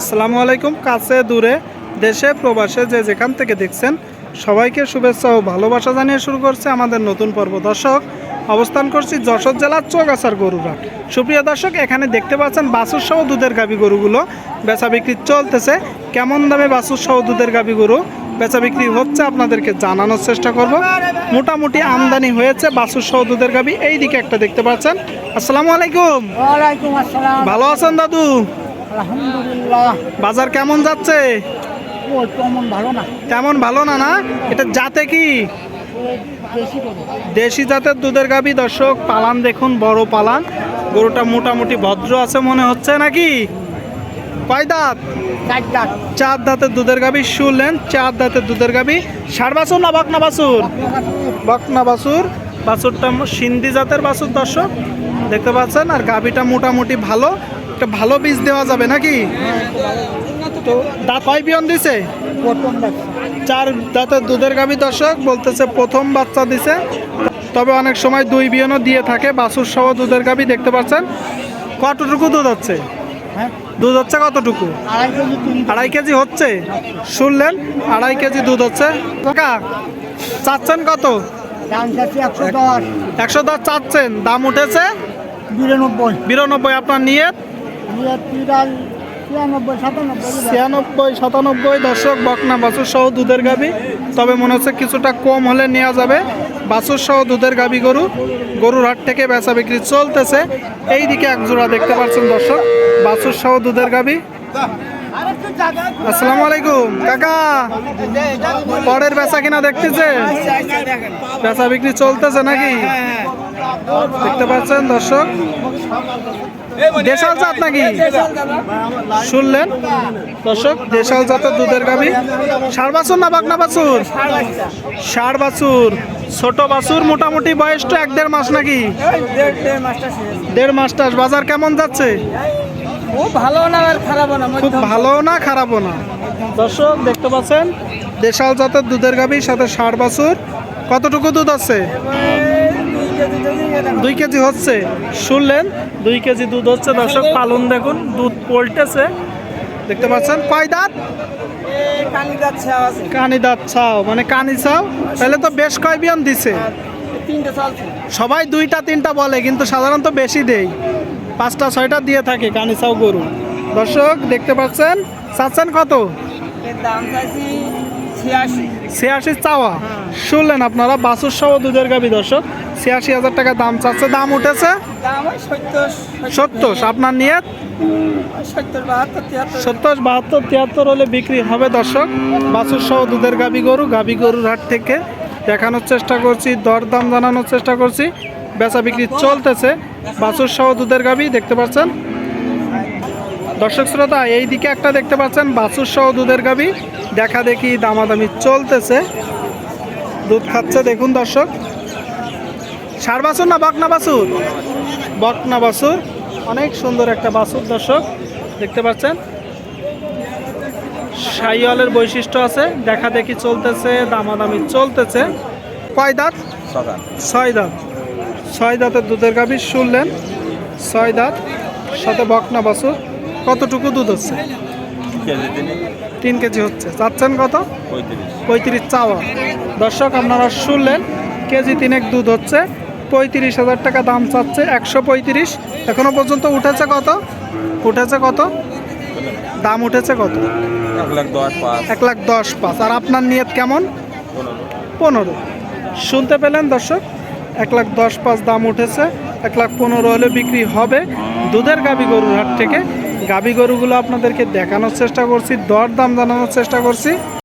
আসসালামু আলাইকুম কাছে দূরে দেশে প্রবাসে যে যেখান থেকে দেখছেন সবাইকে শুভেচ্ছা ও ভালোবাসা জানিয়ে শুরু করছে আমাদের নতুন পর্ব। দর্শক অবস্থান করছি যশোর জেলার চৌগাছার গরুরহাট। সুপ্রিয় দর্শক এখানে দেখতে পাচ্ছেন বাছুর সহ দুধের গাবি গরুগুলো। বেচা বিক্রি চলতেছে। কেমন দামে বাছুর সহ দুধের গাবি গরু বেচা বিক্রি হচ্ছে আপনাদেরকে জানানোর চেষ্টা করব। মোটামুটি আমদানি হয়েছে বাছুর সহ দুধের গাবি এই দিকে একটা দেখতে পাচ্ছেন। আসসালামু আলাইকুম। ভালো আছেন দাদু? আলহামদুলিল্লাহ। বাজার কেমন যাচ্ছে? তেমন ভালো না। তেমন ভালো না না? এটা জাতে কি? দেশি জাতের দুধের গাবি দর্শক পালান দেখুন বড় পালান। গরুটা মোটামুটি ভদ্র আছে মনে হচ্ছে নাকি? কয় দাঁত? চার চার দাঁতের দুধের গাবি শুনলেন? চার দাঁতের দুধের গাবি। ষাট বাছুর না বকনা বাছুর? বকনা বাছুর। বাছুরটা সিন্ধি জাতের বাছুর দর্শক। দেখতে পাচ্ছেন? আর গাবিটা মোটামুটি ভালো। একটা ভালো বীজ দেওয়া যাবে নাকি? তো দাঁত কয় বিয়ন দিছে? চার দাঁতের দুধের গাভী দর্শক বলতেছে প্রথম বাচ্চা দিছে। তবে অনেক সময় দুই বিয়নও দিয়ে থাকে বাছুর সহ দুধের গাভী দেখতে পাচ্ছেন? কতটুকু দুধ হচ্ছে? দুধ হচ্ছে কতটুকু? আড়াই কেজি হচ্ছে। শুনলেন আড়াই কেজি দুধ হচ্ছে। কাকা চাচ্ছেন কত? একশো দশ। চাচ্ছেন। দাম উঠেছে? বিরানব্বই। বিরানব্বই। আপনার নিয়ে ছিয়ানব্বই, সাতানব্বই দর্শক, বকনা বাছুর সহ দুধের গাবি তবে মনে হচ্ছে কিছুটা কম হলে নেওয়া যাবে। বাছুর সহ দুধের গাবি গরু, গরুর হাট থেকে বেচা বিক্রি চলতেছে। এই দিকে এক জোড়া দেখতে পাচ্ছেন দর্শক, বাছুর সহ দুধের গাবি আসসালামু আলাইকুম, কাকা। পরের বেচা কিনা দেখতেছে? বেচা বিক্রি চলতেছে নাকি? দেখতে পাচ্ছেন দর্শক। দেশাল জাত নাকি? শুনলেন? দর্শক, দেশাল জাতের দুধের গাবি ষাড় বাছুর না বাগনা বাছুর? ষাড় বাছুর। ছোট বাছুর মোটামুটি বয়স তো এক দেড় মাস নাকি? দেড় মাসটাস বাজার কেমন যাচ্ছে? না খুব ভালো না, খারাপও না। দর্শক, দেখতে পাচ্ছেন? দেশাল জাতের দুধের গাবির সাথে ষাড় বাছুর। কতটুকু দুধ আছে? দুই কেজি হচ্ছে। শুনলেন, দুই কেজি দুধ হচ্ছে। দর্শক, পালন দেখুন, দুধ পল্টেছে। দেখতে পাচ্ছেন, কয় দাঁত? কানি দাঁত ছাও মানে কানি ছাও। তাহলে তো বেশ কয় বিয়ন দিছে? সবাই দুইটা, তিনটা বলে, কিন্তু সাধারণত বেশি দেই। পাঁচটা, ছয়টা দিয়ে থাকে কানি ছাও গরু। দর্শক, দেখতে পাচ্ছেন, চাচ্ছেন কত? দাম চাইছি ছিয়াশি। চাওয়া। শুনলেন আপনারা বাছুর সহ দুধের গাবি দর্শক ছিয়াশি হাজার টাকা দাম চাচ্ছে দাম উঠেছে? সত্তর আপনার নিয়ে সত্তর বাহাত্তর তিয়াত্তর। হলে বিক্রি হবে দর্শক। বাছুর সহ দুধের গাবি গরু গাবি গরুর হাট থেকে দেখানোর চেষ্টা করছি দরদাম জানানোর চেষ্টা করছি। বেচা বিক্রি চলতেছে। বাছুর সহ দুধের গাবি দেখতে পাচ্ছেন? দর্শক শ্রোতা এই দিকে একটা দেখতে পাচ্ছেন বাছুর সহ দুধের গাবি দেখা দেখি দামাদামি চলতেছে। দুধ খাচ্ছে দেখুন দর্শক। সার বাছুর না বকনা বাছুর? বকনা বাছুর। অনেক সুন্দর একটা বাছুর দর্শক দেখতে পাচ্ছেন। সাইওয়ালের বৈশিষ্ট্য আছে দেখা দেখি চলতেছে দামাদামি চলতেছে। কয় দাঁত। ছয় দাঁত। ছয় দাঁতের দুধের গাভী শুনলেন। ছয় দাঁত সাথে বকনা বাছুর। কতটুকু দুধ হচ্ছে? তিন? কেজি হচ্ছে। চাচ্ছেন কত? পঁয়ত্রিশ। চাওয়া। দর্শক আপনারা শুনলেন কেজি তিনেক দুধ হচ্ছে। পঁয়ত্রিশ হাজার টাকা দাম চাচ্ছে একশো পঁয়ত্রিশ। এখনও পর্যন্ত উঠেছে কত? উঠেছে কত? দাম উঠেছে কত? এক লাখ দশ পাঁচ। আর আপনার নিয়ত কেমন? পনেরো। পনেরো শুনতে পেলেন দর্শক? এক লাখ দশ পাঁচ দাম উঠেছে। এক লাখ পনেরো হলে বিক্রি হবে দুধের গাবি গরুর হাট থেকে। গাবি গরুগুলো আপনাদেরকে দেখানোর চেষ্টা করছি দর দাম জানানোর চেষ্টা করছি।